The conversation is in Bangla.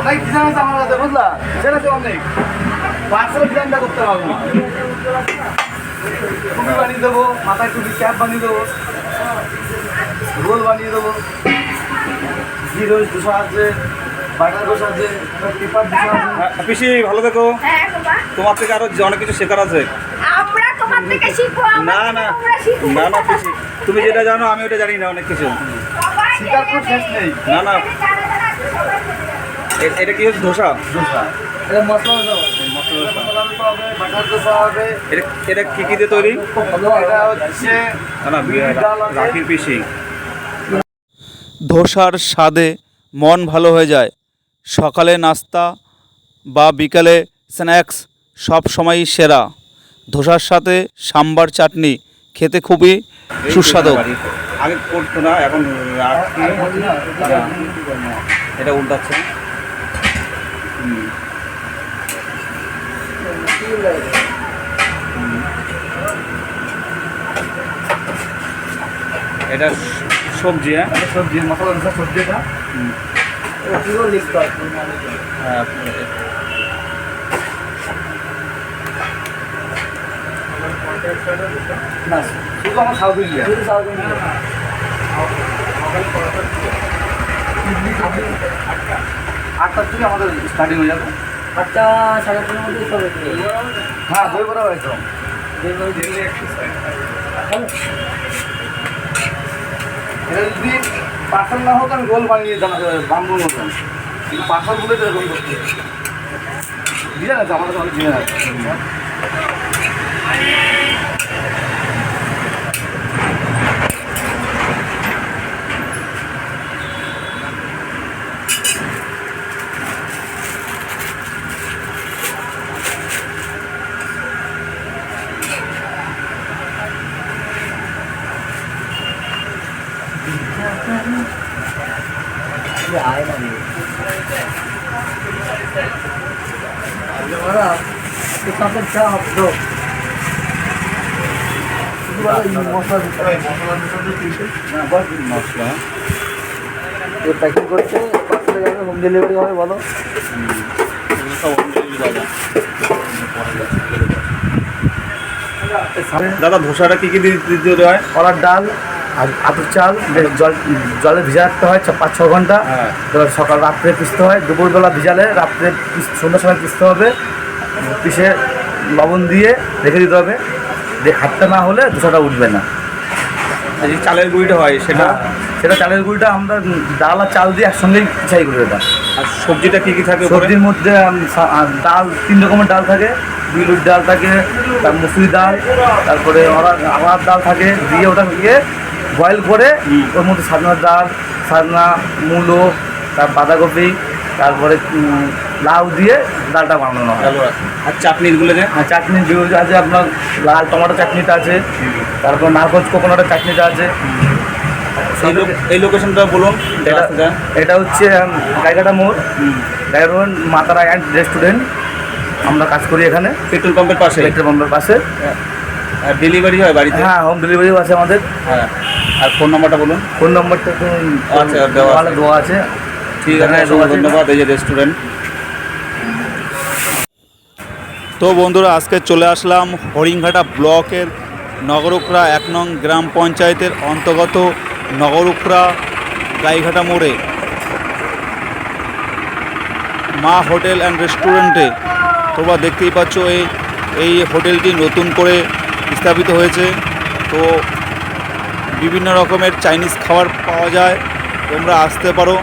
অনেক ডিজাইন আছে আমার কাছে বুঝলা? ডিজাইন আছে অনেক। পার্সেল ডিজাইনটা করতে পারব না টুপি বানিয়ে দেবো মাথায় টুপি ক্যাপ বানিয়ে দেবো রোল বানিয়ে দেবো। ঘি রোল দুশো আছে বাটার দোষ আছে পেপার দুশো আছে। হ্যাঁ, পিসি ভালো থেকো। হ্যাঁ তোমার থেকে আরও অনেক কিছু শেখার আছে। তোমার থেকে শিখব না না না না তুমি যেটা জানো আমি ওটা জানি না অনেক কিছু। শিকার কোনো শেষ নেই। না না। এটা কি হচ্ছে ধোসা? দোসা এটা মশলা দোসা মশলা দোসা হবে বাটার দোসা হবে এটা এটা কি কি দিয়ে তৈরি। রাখির পিসি। ধোসার স্বাদে মন ভালো হয়ে যায়। সকালে নাস্তা বা বিকালে স্ন্যাক্স সব সময়ই সেরা। ধোসার সাথে সাম্বার চাটনি খেতে খুবই সুস্বাদু। আগে করতো না এখন এটা উল্টাচ্ছে। এটা সবজি হ্যাঁ? সবজি মশলা দোসা সবজি এটা। এটা পুরো লিখতে হয় না শুধু আমার সাউথ ইন্ডিয়া। শুধু সাউথ ইন্ডিয়া। আটটার থেকে আমাদের স্টার্টিং হয়ে যাবে। আটটা সাড়ে আটটার মধ্যে চলে হ্যাঁ দই বড়া হয়েছে এটা যদি পার্সেল না হতো আমি গোল বানিয়ে দিতাম বাম্বুর মতন কিন্তু পার্সেল বলে তো এরকম করতে আছে আমাদের অনেক আছে। আয় না সাথে চা হতো মশলা দিতে হয় মশলা প্যাকিং করছে পার্সেলে যাবে হোম ডেলিভারি হবে বলো দাদা। ধোসাটা কি কি দিতে হয় কলার ডাল আর আতর চাল জল জলে ভিজা রাখতে হয় পাঁচ ছ ঘণ্টা হ্যাঁ। এবার সকাল রাত্রে পিসতে হয় দুপুরবেলা ভিজালে রাত্রে সন্ধ্যার সময় পিসতে হবে পিসে লবণ দিয়ে রেখে দিতে হবে দিয়ে হাতটা না হলে দোসাটা উঠবে না। যে চালের গুঁড়িটা হয় সেটা? সেটা সেটা চালের গুঁড়িটা আমরা ডাল আর চাল দিয়ে একসঙ্গেই পিছাই করে এটা আর সবজিটা কী কী থাকে সবজির মধ্যে ডাল তিন রকমের ডাল থাকে। বিলুর ডাল থাকে তার মুসুরি ডাল তারপরে আমার ডাল থাকে। দিয়ে ওটা দিয়ে বয়েল করে ওর মধ্যে সাজনার ডাল সাজনা মূলো তার বাঁধাকপি তারপরে লাউ দিয়ে ডালটা বানানো হয়। আর চাটনিগুলো যে? আর চাটনি আছে আপনার লাল টমেটো চাটনিটা আছে তারপর নারকোজ কোকোনাটের চাটনিটা আছে। এই লোকেশনটা বলুন এটা এটা হচ্ছে গাইঘাটা মোড়। গাইঘাটা মাতারা অ্যান্ড রেস্টুরেন্ট। আমরা কাজ করি এখানে। পেট্রোল পাম্পের পাশে? পেট্রোল পাম্পের পাশে। ডেলিভারি হয় বাড়িতে? হ্যাঁ হোম ডেলিভারিও আছে আমাদের। হ্যাঁ। আর ফোন নাম্বারটা বলুন। ফোন নম্বরটা তো আচ্ছা, দেওয়া আছে। ঠিক আছে। ধন্যবাদ এই যে রেস্টুরেন্ট তো বন্ধুরা আজকে চলে আসলাম হরিংঘাটা ব্লকের নগরুকরা এক নং গ্রাম পঞ্চায়েতের অন্তর্গত নগরুকরা গাইঘাটা মোড়ে। মা হোটেল অ্যান্ড রেস্টুরেন্টে তোমরা দেখতেই পাচ্ছ এই এই হোটেলটি নতুন করে স্থাপিত হয়েছে। তো বিভিন্ন রকমের চাইনিজ খাবার পাওয়া যায় তোমরা আসতে পারো।